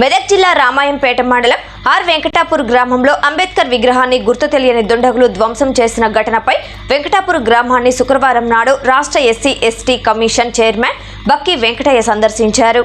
మెదక్ జిల్లా రామాయంపేట మండలం ఆర్ వెంకటాపూర్ గ్రామంలో అంబేద్కర్ విగ్రహాన్ని గుర్తు తెలియని దుండగులు ధ్వంసం చేసిన ఘటనపై వెంకటాపూర్ గ్రామాన్ని శుక్రవారం నాడు రాష్ట్ర SC ST commission chairman Bakki Venkataiah సందర్శించారు.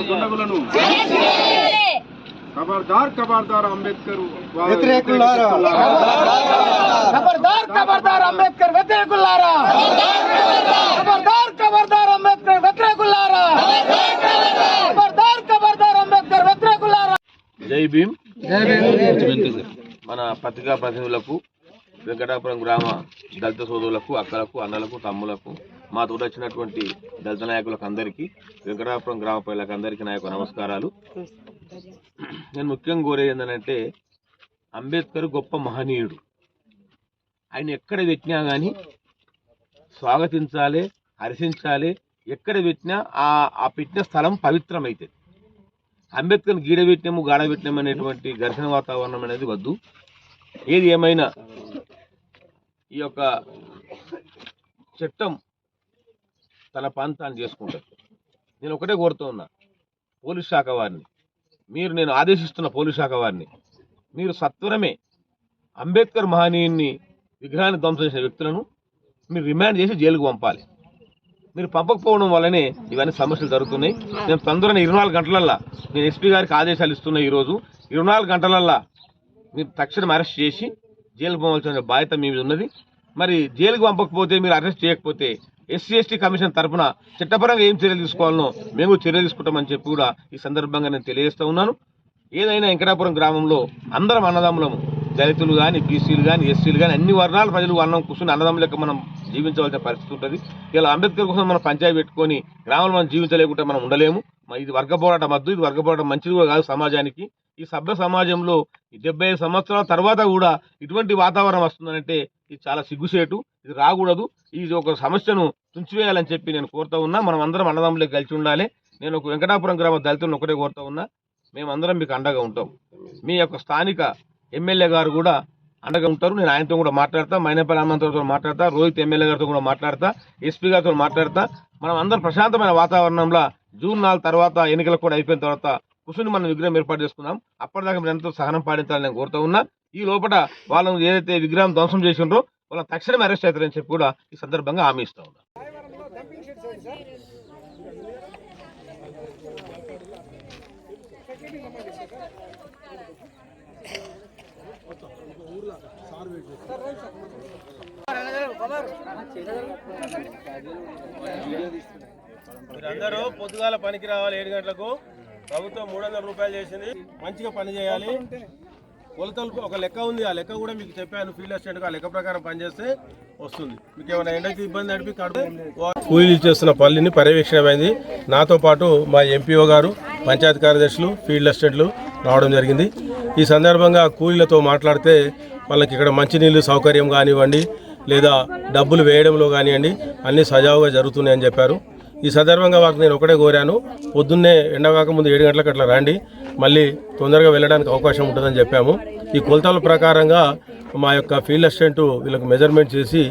దుండగులను ఖబర్దార్ ఖబర్దార్ అంబేద్కర్ వ్యతిరేకులారా ఖబర్దార్ ఖబర్దార్ అంబేద్కర్ వ్యతిరేకులారా ఖబర్దార్ ఖబర్దార్ అంబేద్కర్ వ్యతిరేకులారా ఖబర్దార్ ఖబర్దార్ అంబేద్కర్ వ్యతిరేకులారా జై భీమ్. మన పత్రికా ప్రతినిధులకు వెంకటాపురం గ్రామ దళిత సోదరులకు అక్కలకు అన్నలకు తమ్ములకు మా తోడు వచ్చినటువంటి దళిత నాయకులకు అందరికీ వెంకటాపురం గ్రామ ప్రజలకు అందరికీ నా యొక్క నమస్కారాలు. నేను ముఖ్యంగా కోరేది ఏంటంటే అంబేద్కర్ గొప్ప మహనీయుడు. ఆయన ఎక్కడ పెట్టినా కానీ స్వాగతించాలి హర్షించాలి. ఎక్కడ పెట్టినా ఆ ఆ పెట్టిన స్థలం పవిత్రమైతుంది. అంబేద్కర్ గీడ పెట్టినాము గాడ పెట్టినాము అనేటువంటి ఘర్షణ వాతావరణం అనేది వద్దు. ఏది ఏమైనా ఈ యొక్క చట్టం తన ప్రాంతాన్ని చేసుకుంటారు నేను ఒకటే కోరుతూ ఉన్నా పోలీస్ శాఖ వారిని మీరు నేను ఆదేశిస్తున్న పోలీస్ శాఖ వారిని మీరు సత్వరమే అంబేద్కర్ మహనీయుని విగ్రహాన్ని ధ్వంసం చేసిన వ్యక్తులను మీరు రిమాండ్ చేసి జైలుకు పంపాలి. మీరు పంపకపోవడం వల్లనే ఇవన్నీ సమస్యలు జరుగుతున్నాయి. నేను తొందరగా ఇరవై నాలుగు గంటలల్లా నేను ఎస్పీ గారికి ఆదేశాలు ఇస్తున్నా ఈరోజు. ఇరవై నాలుగు గంటలల్లా మీరు తక్షణం అరెస్ట్ చేసి జైలు పంపాల్సిన బాధ్యత మీ మీద ఉన్నది. మరి జైలుకు పంపకపోతే మీరు అరెస్ట్ చేయకపోతే ఎస్సీ ఎస్టీ కమిషన్ తరఫున చట్టపరంగా ఏం చర్యలు తీసుకోవాలనో మేము చర్యలు తీసుకుంటామని చెప్పి కూడా ఈ సందర్భంగా నేను తెలియజేస్తూ ఉన్నాను. ఏదైనా వెంకటాపురం గ్రామంలో అందరం అన్నదమ్ములము దళితులు కానీ బీసీలు కానీ ఎస్సీలు కానీ అన్ని వర్ణాల ప్రజలు అన్నం కూర్చుని అన్నదమ్ముల లెక్క మనం జీవించవలసిన పరిస్థితి ఉంటుంది. ఇలా అంబేద్కర్ కోసం మనం పంచాయతీ పెట్టుకొని గ్రామంలో మనం జీవించలేకుంటే మనం ఉండలేము. ఇది వర్గ పోరాటం వద్దు ఇది వర్గ పోరాటం మంచిది కూడా కాదు సమాజానికి. ఈ సభ్య సమాజంలో ఈ డెబ్బై ఐదు సంవత్సరాల తర్వాత కూడా ఇటువంటి వాతావరణం వస్తుందంటే ఇది చాలా సిగ్గుసేటు ఇది రాకూడదు. ఇది ఒక సమస్యను తుంచివేయాలని చెప్పి నేను కోరుతా ఉన్నా. మనం అందరం అన్నదమ్ములే కలిసి ఉండాలి. నేను ఒక వెంకటాపురం గ్రామ దళితులను ఒకటే కోరుతా ఉన్నా. మేమందరం మీకు అండగా ఉంటాం. మీ యొక్క స్థానిక ఎమ్మెల్యే గారు కూడా అండగా ఉంటారు. నేను ఆయనతో కూడా మాట్లాడతా మైనపల్లి హనుమంతరావుతో మాట్లాడతా రోహిత్ ఎమ్మెల్యే గారితో కూడా మాట్లాడతా ఎస్పీ గారితో మాట్లాడతా. మనం అందరం ప్రశాంతమైన వాతావరణంలో జూన్ నాలుగు తర్వాత ఎన్నికలు కూడా అయిపోయిన తర్వాత కుసుని మనం విగ్రహం ఏర్పాటు చేసుకుందాం. అప్పటిదాకా మీరు ఎంతో సహనం పాటించాలని నేను కోరుతూ ఉన్నా. ఈ లోపల వాళ్ళను ఏదైతే విగ్రహం ధ్వంసం చేసిండ్రో వాళ్ళని తక్షణమే అరెస్ట్ అవుతారని చెప్పి కూడా ఈ సందర్భంగా హామీ ఇస్తా ఉన్నా. మీరందరూ పొద్దుగాల పనికి రావాలి ఏడు గంటలకు. ప్రభుత్వం మూడు వందల రూపాయలు చేసింది. మంచిగా పని చేయాలి. కొలతలు ఒక లెక్క ఉంది. ఆ లెక్క కూడా మీకు చెప్పాను. ఫీల్డ్ అసిస్టెంట్ ఆ లెక్క ప్రకారం పనిచేస్తే వస్తుంది. మీకు ఏమైనా ఎండకి ఇబ్బంది నడిపి కూలీలు చేస్తున్న పల్లిని పర్యవేక్షణమైంది నాతో పాటు మా ఎంపీఓ గారు పంచాయతీ కార్యదర్శులు ఫీల్డ్ అసిస్టెంట్లు రావడం జరిగింది. ఈ సందర్భంగా కూలీలతో మాట్లాడితే వాళ్ళకి ఇక్కడ మంచినీళ్ళు సౌకర్యం కానివ్వండి లేదా డబ్బులు వేయడంలో కానివ్వండి అన్నీ సజావుగా జరుగుతున్నాయని చెప్పారు. ఈ సందర్భంగా వారికి నేను ఒకటే కోరాను. పొద్దున్నే ఎండగాక ముందు ఏడు గంటలకు అట్లా రండి. మళ్ళీ తొందరగా వెళ్ళడానికి అవకాశం ఉంటుందని చెప్పాము. ఈ కొలతల ప్రకారంగా మా యొక్క ఫీల్డ్ అసిస్టెంట్ వీళ్ళకి మెజర్మెంట్ చేసి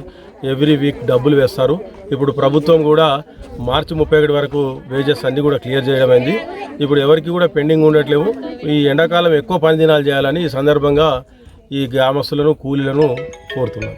ఎవ్రీ వీక్ డబ్బులు వేస్తారు. ఇప్పుడు ప్రభుత్వం కూడా మార్చి ముప్పై ఒకటి వరకు వేజెస్ అన్నీ కూడా క్లియర్ చేయడం అయింది. ఇప్పుడు ఎవరికి కూడా పెండింగ్ ఉండట్లేవు. ఈ ఎండాకాలం ఎక్కువ పని దినాలు చేయాలని ఈ సందర్భంగా ఈ గ్రామస్తులను కూలీలను కోరుతున్నాను.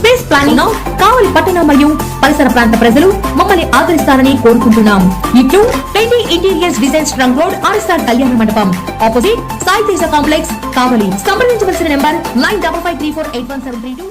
planning. Kavali పట్టణ మరియు పరిసర ప్రాంత ప్రజలు మమ్మల్ని ఆదరిస్తారని కోరుకుంటున్నాం. ఇట్లు twenty interiors designs trunk road RSR Kalyana Mandapam. Opposite Sai Teja complex Kavali. సంప్రదించవలసిన number nine double five three four eight one seven three two.